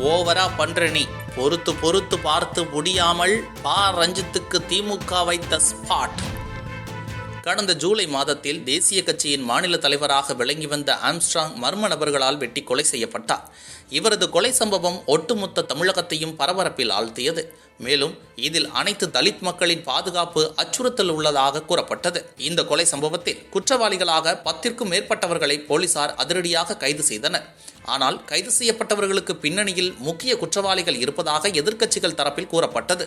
ஓவரா பண்ற நீ. பொறுத்து பொறுத்து பார்த்து முடியாமல் பா ரஞ்சித்துக்கு திமுக வைத்த ஸ்பாட் கடந்த ஜூலை மாதத்தில் தேசிய கட்சியின் மாநில தலைவராக விளங்கி வந்த ஆம்ஸ்ட்ராங் மர்ம நபர்களால் வெட்டி கொலை செய்யப்பட்டார். இவரது கொலை சம்பவம் ஒட்டுமொத்த தமிழகத்தையும் பரபரப்பில் ஆழ்த்தியது. மேலும் இதில் அனைத்து தலித் மக்களின் பாதுகாப்பு அச்சுறுத்தல் உள்ளதாக கூறப்பட்டது. இந்த கொலை சம்பவத்தில் குற்றவாளிகளாக பத்திற்கும் மேற்பட்டவர்களை போலீசார் அதிரடியாக கைது செய்தனர். ஆனால் கைது செய்யப்பட்டவர்களுக்கு பின்னணியில் முக்கிய குற்றவாளிகள் இருப்பதாக எதிர்க்கட்சிகள் தரப்பில் கூறப்பட்டது.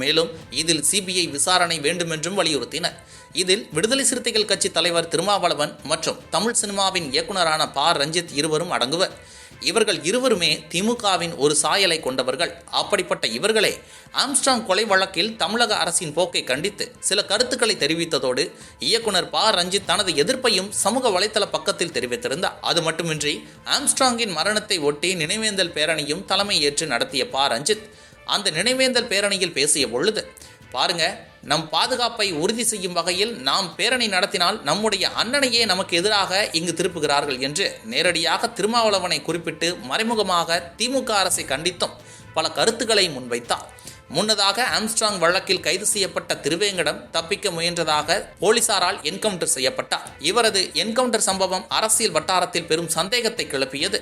மேலும் இதில் சிபிஐ விசாரணை வேண்டுமென்றும் வலியுறுத்தினர். இதில் விடுதலை சிறுத்தைகள் கட்சி தலைவர் திருமாவளவன் மற்றும் தமிழ் சினிமாவின் இயக்குனரான ப. ரஞ்சித் இருவரும் அடங்குவர். இவர்கள் இருவருமே திமுகவின் ஒரு சாயலை கொண்டவர்கள். அப்படிப்பட்ட இவர்களே ஆம்ஸ்டாங் கொலை வழக்கில் தமிழக அரசின் போக்கை கண்டித்து சில கருத்துக்களை தெரிவித்ததோடு இயக்குனர் ப. ரஞ்சித் தனது எதிர்ப்பையும் சமூக வலைதள பக்கத்தில் தெரிவித்திருந்தார். அது மட்டுமின்றி ஆம்ஸ்டாங்கின் மரணத்தை ஒட்டி நினைவேந்தல் பேரணியும் தலைமை ஏற்று நடத்திய ப. ரஞ்சித் அந்த நினைவேந்தல் பேரணியில் பேசிய பொழுது பாருங்க நம் பாதுகாப்பை உறுதி செய்யும் வகையில் நாம் பேரணி நடத்தினால் நம்முடைய அண்ணனையே நமக்கு எதிராக இங்கு திருப்புகிறார்கள் என்று நேரடியாக திருமாவளவனை குறிப்பிட்டு மறைமுகமாக திமுக அரசை கண்டித்தும் பல கருத்துக்களை முன்வைத்தார். முன்னதாக ஆம்ஸ்ட்ராங் வழக்கில் கைது செய்யப்பட்ட திருவேங்கடம் தப்பிக்க முயன்றதாக போலீசாரால் என்கவுண்டர் செய்யப்பட்டார். இவரது என்கவுண்டர் சம்பவம் அரசியல் வட்டாரத்தில் பெரும் சந்தேகத்தை கிளப்பியது.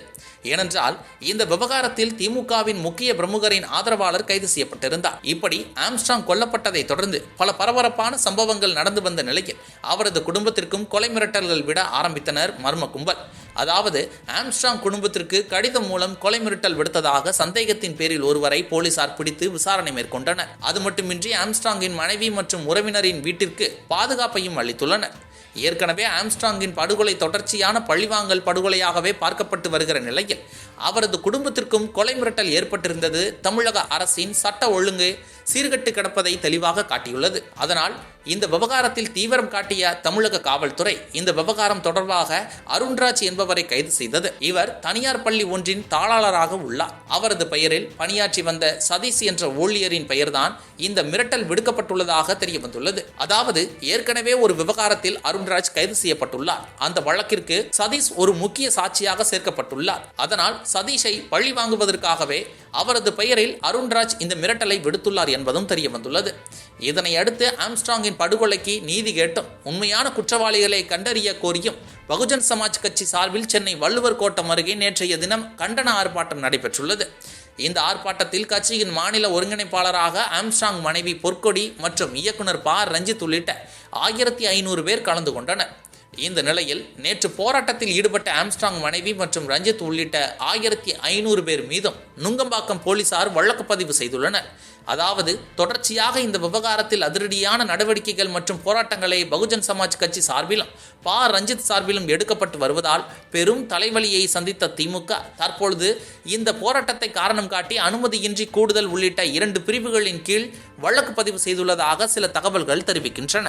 ஏனென்றால் இந்த விவகாரத்தில் திமுகவின் முக்கிய பிரமுகரின் ஆதரவாளர் கைது செய்யப்பட்டிருந்தார். இப்படி ஆம்ஸ்டாங் கொல்லப்பட்டதை தொடர்ந்து பல பரபரப்பான சம்பவங்கள் நடந்து வந்த நிலையில் அவரது குடும்பத்திற்கும் கொலை மிரட்டல்கள் விட ஆரம்பித்தனர் மர்ம கும்பல் அதாவது ஆம்ஸ்டாங் குடும்பத்திற்கு கடிதம் மூலம் கொலை மிரட்டல் விடுத்ததாக சந்தேகத்தின் பேரில் ஒருவரை போலீசார் பிடித்து விசாரணை மேற்கொண்டனர். அது மட்டுமின்றி ஆம்ஸ்டாங்கின் மனைவி மற்றும் உறவினரின் வீட்டிற்கு பாதுகாப்பையும் அளித்துள்ளனர். ஏற்கனவே ஆம்ஸ்ட்ராங்கின் படுகொலை தொடர்ச்சியான பழிவாங்கல் படுகொலையாகவே பார்க்கப்பட்டு வருகிற நிலையில் அவரது குடும்பத்திற்கும் கொலை மிரட்டல் ஏற்பட்டிருந்தது. தமிழக அரசின் சட்ட ஒழுங்கு சீர்கட்டு கிடப்பதை தெளிவாக காட்டியுள்ளது. அதனால் இந்த விவகாரத்தில் தீவிரம் காட்டிய தமிழக காவல்துறை இந்த விவகாரம் தொடர்பாக அருண்ராஜ் என்பவரை கைது செய்தது. இவர் தனியார் பள்ளி ஒன்றின் தாளாளராக உள்ளார். அவரது பெயரில் பணியாற்றி வந்த சதீஷ் என்ற ஊழியரின் பெயர்தான் இந்த மிரட்டல் விடுக்கப்பட்டுள்ளதாக தெரிய வந்துள்ளது அதாவது ஏற்கனவே ஒரு விவகாரத்தில் அருண்ராஜ் கைது செய்யப்பட்டுள்ளார். அந்த வழக்கிற்கு சதீஷ் ஒரு முக்கிய சாட்சியாக சேர்க்கப்பட்டுள்ளார். அதனால் சதீஷை பழி வாங்குவதற்காகவே அவரது பெயரில் அருண்ராஜ் இந்த மிரட்டலை விடுத்துள்ளார் என்பதும் தெரிய வந்துள்ளது இதனை அடுத்து ஆம்ஸ்ட்ராங்கின் படுகொலைக்கு நீதி கேட்டும். உண்மையான குற்றவாளிகளை கண்டறிய கோரியும் பகுஜன் சமாஜ் கட்சி சார்பில் சென்னை வள்ளுவர் கோட்டம் அருகே நேற்றைய தினம் கண்டன ஆர்ப்பாட்டம் நடைபெற்றுள்ளது. இந்த ஆர்ப்பாட்டத்தில் கட்சியின் மாநில ஒருங்கிணைப்பாளராக ஆம்ஸ்டாங் மனைவி பொற்கொடி மற்றும் இயக்குனர் ப. ரஞ்சித் உள்ளிட்ட ஆயிரத்தி ஐநூறு பேர் கலந்து கொண்டனர். இந்த நிலையில் நேற்று போராட்டத்தில் ஈடுபட்ட ஆம்ஸ்ட்ராங் மனைவி மற்றும் ரஞ்சித் உள்ளிட்ட ஆயிரத்தி ஐநூறு பேர் மீதும் நுங்கம்பாக்கம் போலீசார் வழக்கு பதிவு செய்துள்ளனர். அதாவது தொடர்ச்சியாக இந்த விவகாரத்தில் அதிரடியான நடவடிக்கைகள் மற்றும் போராட்டங்களை பகுஜன் சமாஜ் கட்சி சார்பிலும் பா. ரஞ்சித் சார்பிலும் எடுக்கப்பட்டு வருவதால் பெரும் தலைவலியை சந்தித்த திமுக தற்பொழுது இந்த போராட்டத்தை காரணம் காட்டி அனுமதியின்றி கூடுதல் உள்ளிட்ட இரண்டு பிரிவுகளின் கீழ் வழக்கு பதிவு செய்துள்ளதாக சில தகவல்கள் தெரிவிக்கின்றன.